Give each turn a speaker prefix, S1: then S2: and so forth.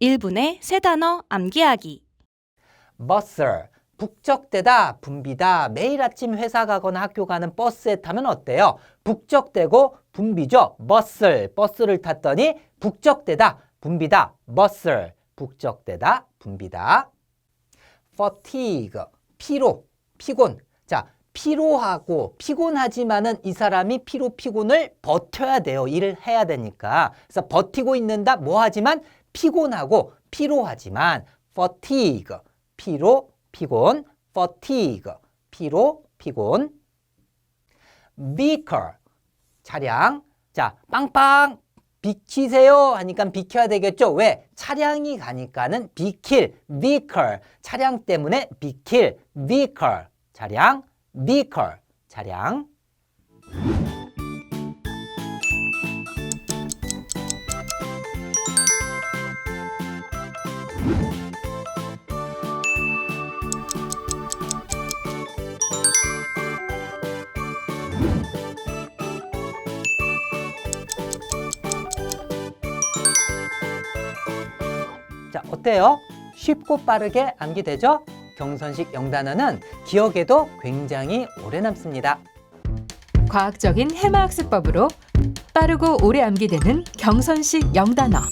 S1: 1분의 세 단어 암기하기.
S2: bustle 북적대다 붐비다. 매일 아침 회사 가거나 학교 가는 버스에 타면 어때요? 북적대고 붐비죠. bustle 버스를 탔더니 북적대다 붐비다. Bustle 북적대다 붐비다. Fatigue. 피로 피곤. 자 피로하고 피곤하지만은 이 사람이 피로 피곤을 버텨야 돼요. 일을 해야 되니까. 그래서 버티고 있는다 뭐 하지만 피곤하고 피로하지만 fatigue 피로 피곤 fatigue 피로 피곤. vehicle 차량. 자 빵빵. 비키세요 하니까 비켜야 되겠죠? 왜? 차량이 가니까는 비킬 vehicle 차량 때문에 비킬 vehicle 차량 vehicle 차량 자, 어때요? 쉽고 빠르게 암기되죠? 경선식 영단어는 기억에도 굉장히 오래 남습니다.
S3: 과학적인 해마 학습법으로 빠르고 오래 암기되는 경선식 영단어.